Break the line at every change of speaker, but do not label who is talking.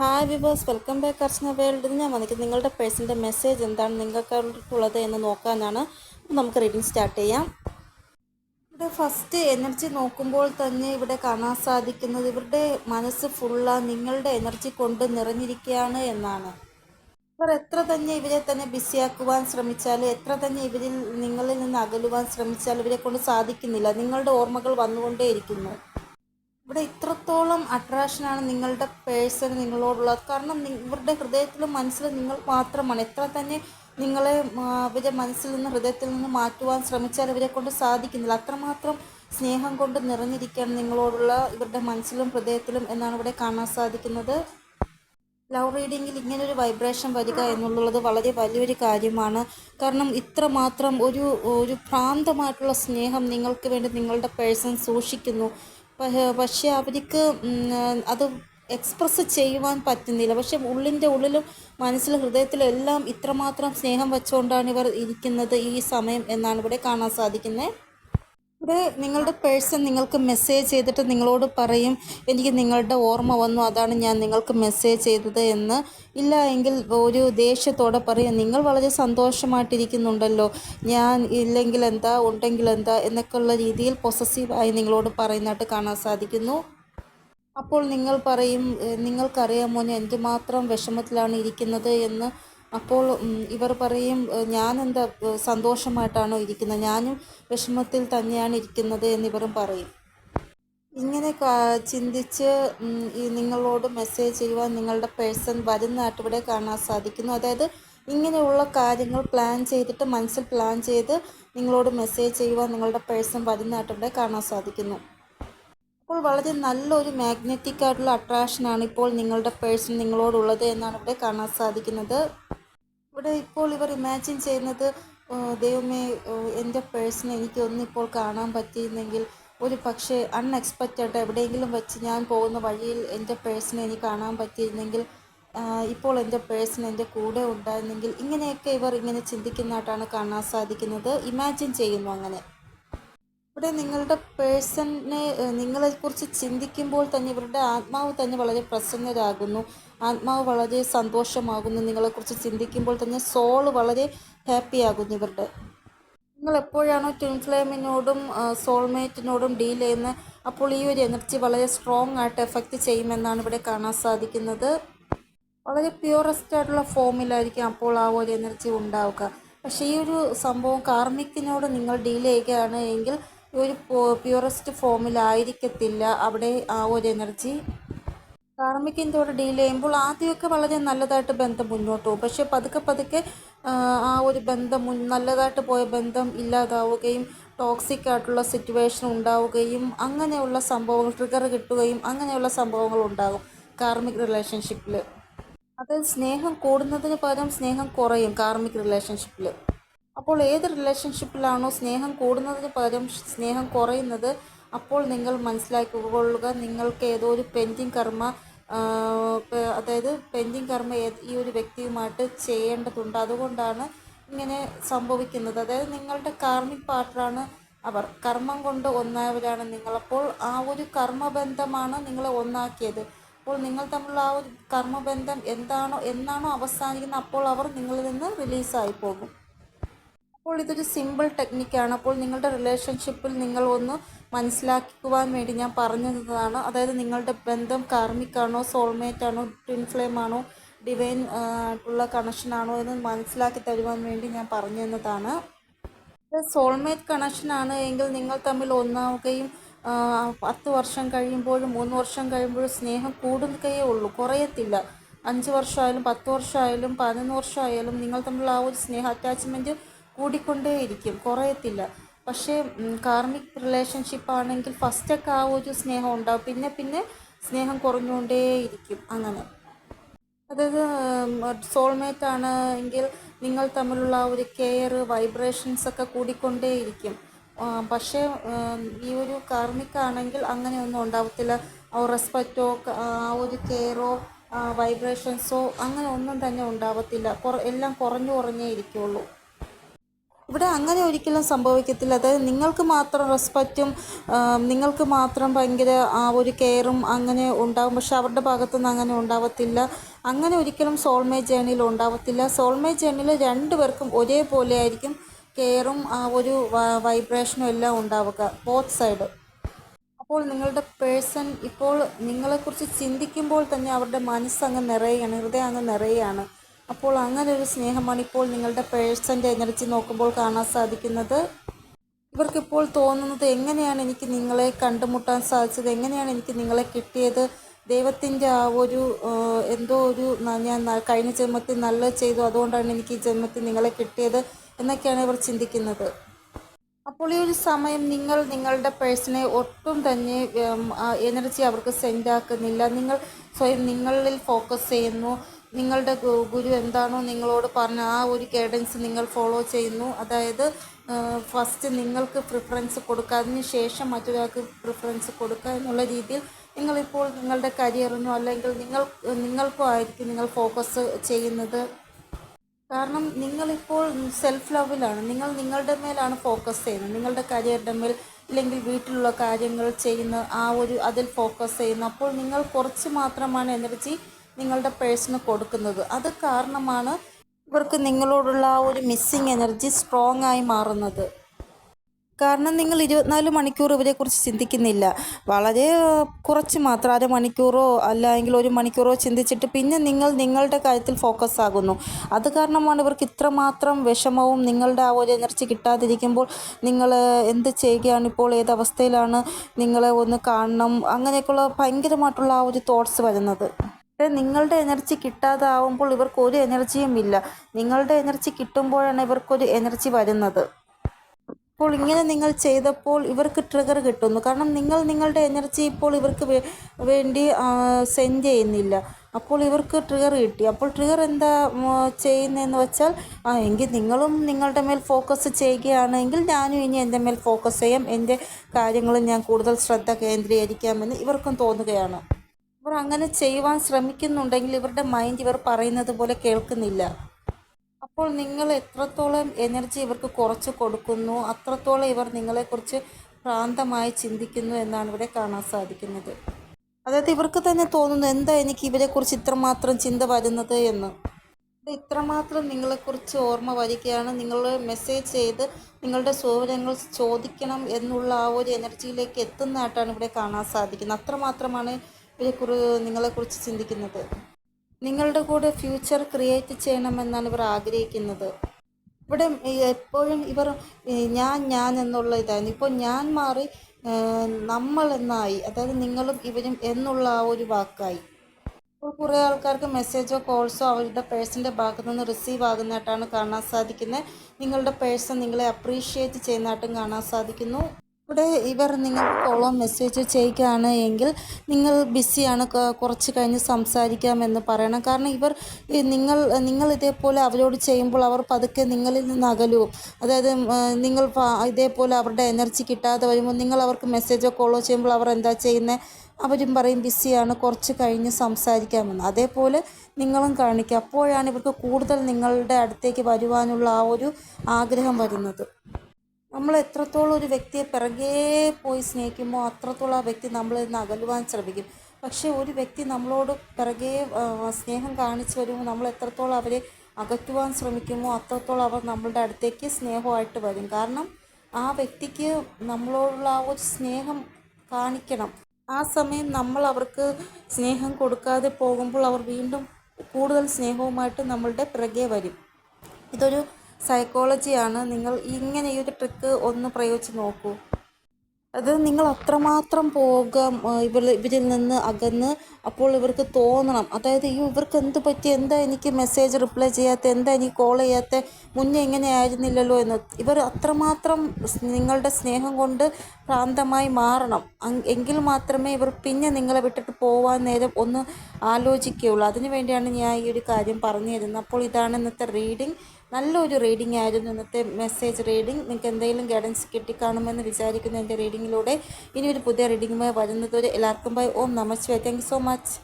Hi viewers welcome back Archana വേൾഡിൽ ഞാൻ വന്നിട്ട് നിങ്ങളുടെ പേഴ്സന്റെ മെസ്സേജ് എന്താണ് നിങ്ങൾക്കുള്ളത് എന്ന് നോക്കാനാണ്. നമുക്ക് റീഡിങ് സ്റ്റാർട്ട് ചെയ്യാം. ഇവിടെ ഫസ്റ്റ് എനർജി നോക്കുമ്പോൾ തന്നെ ഇവിടെ കാണാൻ സാധിക്കുന്നത് ഇവരുടെ മനസ്സ് ഫുള്ള നിങ്ങളുടെ എനർജി കൊണ്ട് നിറഞ്ഞിരിക്കുകയാണ് എന്നാണ്. ഇവർ എത്ര തന്നെ ഇവരെ തന്നെ ബിസിയാക്കുവാൻ ശ്രമിച്ചാൽ എത്ര തന്നെ ഇവരിൽ നിങ്ങളിൽ നിന്ന് അകലുവാൻ ശ്രമിച്ചാലും ഇവരെ കൊണ്ട് സാധിക്കുന്നില്ല. നിങ്ങളുടെ ഓർമ്മകൾ വന്നുകൊണ്ടേയിരിക്കുന്നു. ഇവിടെ ഇത്രത്തോളം അട്രാക്ഷനാണ് നിങ്ങളുടെ പേഴ്സൺ നിങ്ങളോടുള്ളത്. കാരണം ഇവരുടെ ഹൃദയത്തിലും മനസ്സിൽ നിങ്ങൾ മാത്രമാണ്. എത്ര തന്നെ നിങ്ങളെ അവരെ മനസ്സിൽ നിന്ന് ഹൃദയത്തിൽ നിന്ന് മാറ്റുവാൻ ശ്രമിച്ചാൽ ഇവരെ കൊണ്ട് സാധിക്കുന്നില്ല. അത്രമാത്രം സ്നേഹം കൊണ്ട് നിറഞ്ഞിരിക്കുകയാണ് നിങ്ങളോടുള്ള ഇവരുടെ മനസ്സിലും ഹൃദയത്തിലും എന്നാണ് ഇവിടെ കാണാൻ സാധിക്കുന്നത്. ലവ് റീഡിങ്ങിൽ ഇങ്ങനൊരു വൈബ്രേഷൻ വരിക എന്നുള്ളത് വളരെ വലിയൊരു കാര്യമാണ്. കാരണം ഇത്രമാത്രം ഒരു ഒരു ഭ്രാന്തമായിട്ടുള്ള സ്നേഹം നിങ്ങൾക്ക് വേണ്ടി നിങ്ങളുടെ പേഴ്സൺ സൂക്ഷിക്കുന്നു. പക്ഷേ അവർക്ക് അത് എക്സ്പ്രസ് ചെയ്യുവാൻ പറ്റുന്നില്ല. പക്ഷെ ഉള്ളിന്റെ ഉള്ളിലും മനസ്സിലും ഹൃദയത്തിലും എല്ലാം ഇത്രമാത്രം സ്നേഹം വെച്ചുകൊണ്ടാണ് ഇവർ ഇരിക്കുന്നത് ഈ സമയം എന്നാണ് ഇവിടെ കാണാൻ സാധിക്കുന്നത് ഇവിടെ നിങ്ങളുടെ പേഴ്സൺ നിങ്ങൾക്ക് മെസ്സേജ് ചെയ്തിട്ട് നിങ്ങളോട് പറയും എനിക്ക് നിങ്ങളുടെ ഓർമ്മ വന്നു അതാണ് ഞാൻ നിങ്ങൾക്ക് മെസ്സേജ് ചെയ്തത് എന്ന്. ഇല്ല എങ്കിൽ ഒരു ദേഷ്യത്തോടെ പറയും നിങ്ങൾ വളരെ സന്തോഷമായിട്ടിരിക്കുന്നുണ്ടല്ലോ. ഞാൻ ഇല്ലെങ്കിൽ എന്താ ഉണ്ടെങ്കിൽ എന്താ എന്നൊക്കെയുള്ള രീതിയിൽ പൊസസീവായി നിങ്ങളോട് പറയുന്നതായിട്ട് കാണാൻ സാധിക്കുന്നു. അപ്പോൾ നിങ്ങൾ പറയും "ഏഹ്, നിങ്ങൾക്കറിയാമോ ഞാൻ എന്തുമാത്രം വിഷമത്തിലാണ് ഇരിക്കുന്നത് എന്ന്. അപ്പോൾ ഇവർ പറയും ഞാനെന്താ സന്തോഷമായിട്ടാണോ ഇരിക്കുന്നത്? ഞാനും വിഷമത്തിൽ തന്നെയാണ് ഇരിക്കുന്നത് എന്നിവരും പറയും. ഇങ്ങനെ ചിന്തിച്ച് നിങ്ങളോട് മെസ്സേജ് ചെയ്യുവാൻ നിങ്ങളുടെ പേഴ്സൺ വരുന്നതായിട്ട് ഇവിടെ കാണാൻ സാധിക്കുന്നു. അതായത് ഇങ്ങനെയുള്ള കാര്യങ്ങൾ പ്ലാൻ ചെയ്തിട്ട് മനസ്സിൽ പ്ലാൻ ചെയ്ത് നിങ്ങളോട് മെസ്സേജ് ചെയ്യുവാൻ നിങ്ങളുടെ പേഴ്സൺ വരുന്നതായിട്ട് ഇവിടെ കാണാൻ സാധിക്കുന്നു. അപ്പോൾ വളരെ നല്ലൊരു മാഗ്നറ്റിക് ആയിട്ടുള്ള അട്രാക്ഷനാണ് ഇപ്പോൾ നിങ്ങളുടെ പേഴ്സൺ നിങ്ങളോടുള്ളത് എന്നാണ് ഇവിടെ കാണാൻ സാധിക്കുന്നത്. ഇവിടെ ഇപ്പോൾ ഇവർ ഇമാജിൻ ചെയ്യുന്നത് ദൈവമേ എന്റെ പേഴ്സൺ എനിക്ക് ഒന്നിപ്പോൾ കാണാൻ പറ്റിയിരുന്നെങ്കിൽ ഒരു പക്ഷേ അൺഎക്സ്പെക്റ്റഡ് എവിടെയെങ്കിലും വെച്ച് ഞാൻ പോകുന്ന വഴിയിൽ എന്റെ പേഴ്സണെ എനിക്ക് കാണാൻ പറ്റിയിരുന്നെങ്കിൽ ഇപ്പോൾ എന്റെ പേഴ്സൺ എന്റെ കൂടെ ഉണ്ടായിരുന്നെങ്കിൽ ഇങ്ങനെയൊക്കെ ഇവർ ഇങ്ങനെ ചിന്തിക്കുന്നതായിട്ടാണ് കാണാൻ സാധിക്കുന്നത്. ഇമാജിൻ ചെയ്യുന്നു അങ്ങനെ. ഇവിടെ നിങ്ങളുടെ പേഴ്സണിനെ നിങ്ങളെക്കുറിച്ച് ചിന്തിക്കുമ്പോൾ തന്നെ ഇവരുടെ ആത്മാവ് തന്നെ വളരെ പ്രസന്നരാകുന്നു. ആത്മാവ് വളരെ സന്തോഷമാകുന്നു. നിങ്ങളെക്കുറിച്ച് ചിന്തിക്കുമ്പോൾ തന്നെ സോൾ വളരെ ഹാപ്പി ആകുന്നു ഇവരുടെ. നിങ്ങൾ എപ്പോഴാണോ ട്വിൻ ഫ്ലെയിമിനോടും സോൾമേറ്റിനോടും ഡീൽ ചെയ്യുന്നത് അപ്പോൾ ഈ ഒരു എനർജി വളരെ സ്ട്രോങ് ആയിട്ട് എഫക്റ്റ് ചെയ്യുമെന്നാണ് ഇവിടെ കാണാൻ സാധിക്കുന്നത്. വളരെ പ്യൂറസ്റ്റ് ആയിട്ടുള്ള ഫോമിലായിരിക്കും അപ്പോൾ ആ ഒരു എനർജി ഉണ്ടാവുക. പക്ഷേ ഈ ഒരു സംഭവം കാർമിക്കിനോട് നിങ്ങൾ ഡീൽ ചെയ്യുകയാണ് എങ്കിൽ ഒരു പ്യൂറസ്റ്റ് ഫോമിലായിരിക്കത്തില്ല അവിടെ ആ ഒരു എനർജി കാർമിക്കിന്റെ കൂടെ ഡീൽ ചെയ്യുമ്പോൾ ആദ്യമൊക്കെ വളരെ നല്ലതായിട്ട് ബന്ധം മുന്നോട്ട് പോകും. പക്ഷേ പതുക്കെ പതുക്കെ ആ, ഒരു ബന്ധം മുൻ നല്ലതായിട്ട് പോയ ബന്ധം ഇല്ലാതാവുകയും ടോക്സിക് ആയിട്ടുള്ള സിറ്റുവേഷൻ ഉണ്ടാവുകയും അങ്ങനെയുള്ള സംഭവങ്ങൾ ട്രിഗർ കിട്ടുകയും അങ്ങനെയുള്ള സംഭവങ്ങൾ ഉണ്ടാകും കാർമിക് റിലേഷൻഷിപ്പിൽ അത് സ്നേഹം കൂടുന്നതിന് പകരം സ്നേഹം കുറയും കാർമിക് റിലേഷൻഷിപ്പിൽ അപ്പോൾ ഏത് റിലേഷൻഷിപ്പിലാണോ സ്നേഹം കൂടുന്നതിന് പകരം സ്നേഹം കുറയുന്നത് അപ്പോൾ നിങ്ങൾ മനസ്സിലാക്കിക്കൊള്ളുക. നിങ്ങൾക്ക് ഏതോ ഒരു പെൻഡിങ് കർമ്മ അതായത് പെൻഡിങ് കർമ്മ ഈ ഒരു വ്യക്തിയുമായിട്ട് ചെയ്യേണ്ടതുണ്ട്. അതുകൊണ്ടാണ് ഇങ്ങനെ സംഭവിക്കുന്നത്. അതായത് നിങ്ങളുടെ കാർമിക് പാർട്ട്ണറാണ് അവർ. കർമ്മം കൊണ്ട് ഒന്നായവരാണ് നിങ്ങളപ്പോൾ ആ ഒരു കർമ്മബന്ധമാണ് നിങ്ങളെ ഒന്നാക്കിയത്. അപ്പോൾ നിങ്ങൾ തമ്മിലുള്ള ആ ഒരു കർമ്മബന്ധം എന്താണോ എന്നാണോ അവസാനിക്കുന്നത് അപ്പോൾ അവർ നിങ്ങളിൽ നിന്ന് റിലീസായി പോകും അപ്പോൾ ഇതൊരു സിമ്പിൾ ടെക്നിക്കാണ് അപ്പോൾ നിങ്ങളുടെ റിലേഷൻഷിപ്പിൽ നിങ്ങൾ ഒന്ന് മനസ്സിലാക്കുവാൻ വേണ്ടി ഞാൻ പറഞ്ഞു അതായത് നിങ്ങളുടെ ബന്ധം കാർമിക്കാണോ സോൾമേറ്റ് ആണോ ട്വിൻ ഫ്ലെയിം ആണോ ഡിവൈൻ ആയിട്ടുള്ള കണക്ഷനാണോ എന്ന് മനസ്സിലാക്കി തരുവാൻ വേണ്ടി ഞാൻ പറഞ്ഞു തന്നതാണ് സോൾമേറ്റ് കണക്ഷൻ ആണ് എങ്കിൽ നിങ്ങൾ തമ്മിൽ ഒന്നാവുകയും പത്ത് വർഷം കഴിയുമ്പോഴും മൂന്ന് വർഷം കഴിയുമ്പോഴും സ്നേഹം കൂടുകയേ ഉള്ളൂ. കുറയത്തില്ല. അഞ്ച് വർഷമായാലും പത്ത് വർഷമായാലും പതിനൊന്ന് വർഷമായാലും നിങ്ങൾ തമ്മിലുള്ള ആ ഒരു സ്നേഹ അറ്റാച്ച്മെന്റ് കൂടിക്കൊണ്ടേയിരിക്കും. കുറയത്തില്ല. പക്ഷേ കാർമിക് റിലേഷൻഷിപ്പ് ആണെങ്കിൽ ഫസ്റ്റൊക്കെ ആ ഒരു സ്നേഹം ഉണ്ടാവും. പിന്നെ പിന്നെ സ്നേഹം കുറഞ്ഞുകൊണ്ടേയിരിക്കും അങ്ങനെ. അതായത് സോൾമേറ്റ് ആണ് എങ്കിൽ നിങ്ങൾ തമ്മിലുള്ള ആ ഒരു കെയർ വൈബ്രേഷൻസ് ഒക്കെ കൂടിക്കൊണ്ടേയിരിക്കും. പക്ഷേ ഈ ഒരു കാർമിക് ആണെങ്കിൽ അങ്ങനെയൊന്നും ഉണ്ടാവത്തില്ല. റെസ്പെക്റ്റോ ആ ഒരു കെയറോ വൈബ്രേഷൻസോ അങ്ങനെ ഒന്നും തന്നെ ഉണ്ടാവത്തില്ല. എല്ലാം കുറഞ്ഞു കുറഞ്ഞേ ഇരിക്കുള്ളൂ. ഇവിടെ അങ്ങനെ ഒരിക്കലും സംഭവിക്കത്തില്ല. അതായത് നിങ്ങൾക്ക് മാത്രം റെസ്പെക്റ്റും നിങ്ങൾക്ക് മാത്രം ഭയങ്കര ആ ഒരു കെയറും അങ്ങനെ ഉണ്ടാകും പക്ഷെ അവരുടെ ഭാഗത്തുനിന്ന് അങ്ങനെ ഉണ്ടാവത്തില്ല. അങ്ങനെ ഒരിക്കലും സോൾമേ ജേണിയിൽ ഉണ്ടാവത്തില്ല. സോൾമേ ജേണിയിൽ രണ്ടുപേർക്കും ഒരേപോലെ ആയിരിക്കും കെയറും ആ ഒരു വൈബ്രേഷനും എല്ലാം ഉണ്ടാവുക. ബോത്ത് സൈഡ് അപ്പോൾ നിങ്ങളുടെ പേഴ്സൺ ഇപ്പോൾ നിങ്ങളെക്കുറിച്ച് ചിന്തിക്കുമ്പോൾ തന്നെ അവരുടെ മനസ്സങ്ങ് നിറയുകയാണ് ഹൃദയം അങ്ങ് നിറയുകയാണ്. അപ്പോൾ അങ്ങനെ ഒരു സ്നേഹമാണ് ഇപ്പോൾ നിങ്ങളുടെ പേഴ്സന്റെ എനർജി നോക്കുമ്പോൾ കാണാൻ സാധിക്കുന്നത്. ഇവർക്കിപ്പോൾ തോന്നുന്നത് എങ്ങനെയാണ് എനിക്ക് നിങ്ങളെ കണ്ടുമുട്ടാൻ സാധിച്ചത്? എങ്ങനെയാണ് എനിക്ക് നിങ്ങളെ കിട്ടിയത്? ദൈവത്തിന്റെ ആ ഒരു എന്തോ ഒരു ഞാൻ കഴിഞ്ഞ ജന്മത്തിൽ നല്ല ചെയ്തു. അതുകൊണ്ടാണ് എനിക്ക് ഈ ജന്മത്തിൽ നിങ്ങളെ കിട്ടിയത് എന്നൊക്കെയാണ് ഇവർ ചിന്തിക്കുന്നത്. അപ്പോൾ ഈ ഒരു സമയം നിങ്ങൾ നിങ്ങളുടെ പേഴ്സണെ ഒട്ടും തന്നെ എനർജി അവർക്ക് സെൻഡ് ആക്കുന്നില്ല. നിങ്ങൾ സ്വയം നിങ്ങളിൽ ഫോക്കസ് ചെയ്യുന്നു. നിങ്ങളുടെ ഗുരു എന്താണോ നിങ്ങളോട് പറഞ്ഞ ആ ഒരു ഗൈഡൻസ് നിങ്ങൾ ഫോളോ ചെയ്യുന്നു. അതായത് ഫസ്റ്റ് നിങ്ങൾക്ക് പ്രിഫറൻസ് കൊടുക്കുക അതിന് ശേഷം മറ്റൊരാൾക്ക് പ്രിഫറൻസ് കൊടുക്കുക എന്നുള്ള രീതിയിൽ നിങ്ങളിപ്പോൾ നിങ്ങളുടെ കരിയറിനോ അല്ലെങ്കിൽ നിങ്ങൾ നിങ്ങൾക്കോ ആയിരിക്കും നിങ്ങൾ ഫോക്കസ് ചെയ്യുന്നത്. കാരണം നിങ്ങളിപ്പോൾ സെൽഫ് ലവിലാണ് നിങ്ങൾ നിങ്ങളുടെ മേലാണ് ഫോക്കസ് ചെയ്യുന്നത്. നിങ്ങളുടെ കരിയറിന്റെ മേൽ അല്ലെങ്കിൽ വീട്ടിലുള്ള കാര്യങ്ങൾ ചെയ്യുന്ന ആ ഒരു അതിൽ ഫോക്കസ് ചെയ്യുന്നു അപ്പോൾ നിങ്ങൾ കുറച്ച് മാത്രമാണ് എനർജി നിങ്ങളുടെ പേഴ്സണ് കൊടുക്കുന്നത്. അത് കാരണമാണ് ഇവർക്ക് നിങ്ങളോടുള്ള ആ ഒരു മിസ്സിങ് എനർജി സ്ട്രോങ് ആയി മാറുന്നത്. കാരണം നിങ്ങൾ ഇരുപത്തിനാല് മണിക്കൂർ ഇവരെക്കുറിച്ച് ചിന്തിക്കുന്നില്ല. വളരെ കുറച്ച് മാത്രം അരമണിക്കൂറോ അല്ലെങ്കിൽ ഒരു മണിക്കൂറോ ചിന്തിച്ചിട്ട് പിന്നെ നിങ്ങൾ നിങ്ങളുടെ കാര്യത്തിൽ ഫോക്കസ് ആകുന്നു. അത് കാരണമാണ് ഇവർക്ക് ഇത്രമാത്രം വിഷമവും നിങ്ങളുടെ ആ ഒരു എനർജി കിട്ടാതിരിക്കുമ്പോൾ നിങ്ങൾ എന്ത് ചെയ്യുകയാണ് ഇപ്പോൾ ഏത് അവസ്ഥയിലാണ് നിങ്ങളെ ഒന്ന് കാണണം. അങ്ങനെയൊക്കെയുള്ള ഭയങ്കരമായിട്ടുള്ള ആ ഒരു തോട്ട്സ് വരുന്നത്. നിങ്ങളുടെ എനർജി കിട്ടാതാവുമ്പോൾ ഇവർക്ക് ഒരു എനർജിയും ഇല്ല. നിങ്ങളുടെ എനർജി കിട്ടുമ്പോഴാണ് ഇവർക്കൊരു എനർജി വരുന്നത്. അപ്പോൾ ഇങ്ങനെ നിങ്ങൾ ചെയ്തപ്പോൾ ഇവർക്ക് ട്രിഗർ കിട്ടുന്നു. കാരണം നിങ്ങൾ നിങ്ങളുടെ എനർജി ഇപ്പോൾ ഇവർക്ക് വേണ്ടി സെൻഡ് ചെയ്യുന്നില്ല. അപ്പോൾ ഇവർക്ക് ട്രിഗർ കിട്ടി. അപ്പോൾ ട്രിഗർ എന്താ ചെയ്യുന്നതെന്ന് വെച്ചാൽ ആ എങ്കിൽ നിങ്ങളും നിങ്ങളുടെ മേൽ ഫോക്കസ് ചെയ്യുകയാണെങ്കിൽ ഞാനും ഇനി എന്റെ മേൽ ഫോക്കസ് ചെയ്യാം. എന്റെ കാര്യങ്ങളിൽ ഞാൻ കൂടുതൽ ശ്രദ്ധ കേന്ദ്രീകരിക്കാമെന്ന് ഇവർക്കും തോന്നുകയാണ്. ഇവർ അങ്ങനെ ചെയ്യുവാൻ ശ്രമിക്കുന്നുണ്ടെങ്കിൽ ഇവരുടെ മൈൻഡ് ഇവർ പറയുന്നത് പോലെ കേൾക്കുന്നില്ല. അപ്പോൾ നിങ്ങൾ എത്രത്തോളം എനർജി ഇവർക്ക് കുറച്ച് കൊടുക്കുന്നു അത്രത്തോളം ഇവർ നിങ്ങളെക്കുറിച്ച് ഭ്രാന്തമായി ചിന്തിക്കുന്നു എന്നാണ് ഇവിടെ കാണാൻ സാധിക്കുന്നത്. അതായത് ഇവർക്ക് തന്നെ തോന്നുന്നു എന്താ എനിക്ക് ഇവരെക്കുറിച്ച് ഇത്രമാത്രം ചിന്ത വരുന്നത് എന്ന്. ഇത്രമാത്രം നിങ്ങളെക്കുറിച്ച് ഓർമ്മ വരികയാണ്. നിങ്ങൾ മെസ്സേജ് ചെയ്ത് നിങ്ങളുടെ സൗകര്യങ്ങൾ ചോദിക്കണം എന്നുള്ള ആ ഒരു എനർജിയിലേക്ക് എത്തുന്നതായിട്ടാണ് ഇവിടെ കാണാൻ സാധിക്കുന്നത്. അത്രമാത്രമാണ് ഇവരെക്കുറി നിങ്ങളെക്കുറിച്ച് ചിന്തിക്കുന്നത്. നിങ്ങളുടെ കൂടെ ഫ്യൂച്ചർ ക്രിയേറ്റ് ചെയ്യണമെന്നാണ് ഇവർ ആഗ്രഹിക്കുന്നത്. ഇവിടെ എപ്പോഴും ഇവർ ഞാൻ ഞാൻ എന്നുള്ള ഇതായിരുന്നു. ഇപ്പോൾ ഞാൻ മാറി നമ്മൾ എന്നായി. അതായത് നിങ്ങളും ഇവരും എന്നുള്ള ആ ഒരു വാക്കായി. ഇപ്പോൾ കുറേ ആൾക്കാർക്ക് മെസ്സേജോ കോൾസോ അവരുടെ പേഴ്സന്റെ ഭാഗത്തു നിന്ന് റിസീവ് ആകുന്നതായിട്ടാണ് കാണാൻ സാധിക്കുന്നത്. നിങ്ങളുടെ പേഴ്സൺ നിങ്ങളെ അപ്രീഷിയേറ്റ് ചെയ്യുന്നതായിട്ടും കാണാൻ സാധിക്കുന്നു. ഇവിടെ ഇവർ നിങ്ങൾക്ക് കോളോ മെസ്സേജ് ചെയ്യുകയാണ് എങ്കിൽ നിങ്ങൾ ബിസിയാണ് കുറച്ച് കഴിഞ്ഞ് സംസാരിക്കാമെന്ന് പറയണം. കാരണം ഇവർ നിങ്ങൾ നിങ്ങൾ ഇതേപോലെ അവരോട് ചെയ്യുമ്പോൾ അവർ പതുക്കെ നിങ്ങളിൽ നിന്ന് അകലും അതായത് നിങ്ങൾ ഇതേപോലെ അവരുടെ എനർജി കിട്ടാതെ വരുമ്പോൾ നിങ്ങൾ അവർക്ക് മെസ്സേജോ കോളോ ചെയ്യുമ്പോൾ അവർ എന്താ ചെയ്യുന്നത് അവരും പറയും ബിസിയാണ് കുറച്ച് കഴിഞ്ഞ് സംസാരിക്കാമെന്ന്. അതേപോലെ നിങ്ങളും കാണിക്കുക. അപ്പോഴാണ് ഇവർക്ക് കൂടുതൽ നിങ്ങളുടെ അടുത്തേക്ക് വരുവാനുള്ള ആ ഒരു ആഗ്രഹം വരുന്നത്. നമ്മൾ എത്രത്തോളം ഒരു വ്യക്തിയെ പിറകേ പോയി സ്നേഹിക്കുമ്പോൾ അത്രത്തോളം ആ വ്യക്തി നമ്മളിൽ നിന്ന് അകലുവാൻ ശ്രമിക്കും. പക്ഷേ ഒരു വ്യക്തി നമ്മളോട് പിറകേ സ്നേഹം കാണിച്ചു വരുമ്പോൾ നമ്മൾ എത്രത്തോളം അവരെ അകറ്റുവാൻ ശ്രമിക്കുമോ അത്രത്തോളം അവർ നമ്മളുടെ അടുത്തേക്ക് സ്നേഹമായിട്ട് വരും. കാരണം ആ വ്യക്തിക്ക് നമ്മളോടുള്ള ആ ഒരു സ്നേഹം കാണിക്കണം. ആ സമയം നമ്മൾ അവർക്ക് സ്നേഹം കൊടുക്കാതെ പോകുമ്പോൾ അവർ വീണ്ടും കൂടുതൽ സ്നേഹവുമായിട്ട് നമ്മളുടെ പിറകെ വരും. ഇതൊരു സൈക്കോളജിയാണ് നിങ്ങൾ ഇങ്ങനെ ഈ ഒരു ട്രിക്ക് ഒന്ന് പ്രയോഗിച്ച് നോക്കൂ. അത് നിങ്ങൾ അത്രമാത്രം പോകാം ഇവർ ഇവരിൽ നിന്ന് അകന്ന് അപ്പോൾ ഇവർക്ക് തോന്നണം. അതായത് ഈ ഇവർക്ക് എന്ത് പറ്റി? എന്താ എനിക്ക് മെസ്സേജ് റിപ്ലൈ ചെയ്യാത്ത? എന്താ എനിക്ക് കോൾ ചെയ്യാത്ത? മുന്നേ ഇങ്ങനെ ആയിരുന്നില്ലല്ലോ എന്ന്. ഇവർ അത്രമാത്രം നിങ്ങളുടെ സ്നേഹം കൊണ്ട് പ്രാന്തമായി മാറണം. എങ്കിൽ മാത്രമേ ഇവർ പിന്നെ നിങ്ങളെ വിട്ടിട്ട് പോകാൻ നേരം ഒന്ന് ആലോചിക്കുകയുള്ളൂ. അതിനു വേണ്ടിയാണ് ഞാൻ ഈ ഒരു കാര്യം പറഞ്ഞു തരുന്നത് അപ്പോൾ ഇതാണ് ഇന്നത്തെ റീഡിംഗ് നല്ലൊരു റീഡിംഗ് ആയിരുന്നു ഇന്നത്തെ മെസ്സേജ് റീഡിംഗ് നിങ്ങൾക്ക് എന്തെങ്കിലും ഗൈഡൻസ് കിട്ടിക്കാണുമെന്ന് വിചാരിക്കുന്ന എന്റെ റീഡിങ്ങിലൂടെ ഇനി ഒരു പുതിയ റീഡിങ്ങുമായി വരുന്നതുവരെ എല്ലാവർക്കും ബൈ ഓം നമസ്വേ താങ്ക് സോ മച്ച്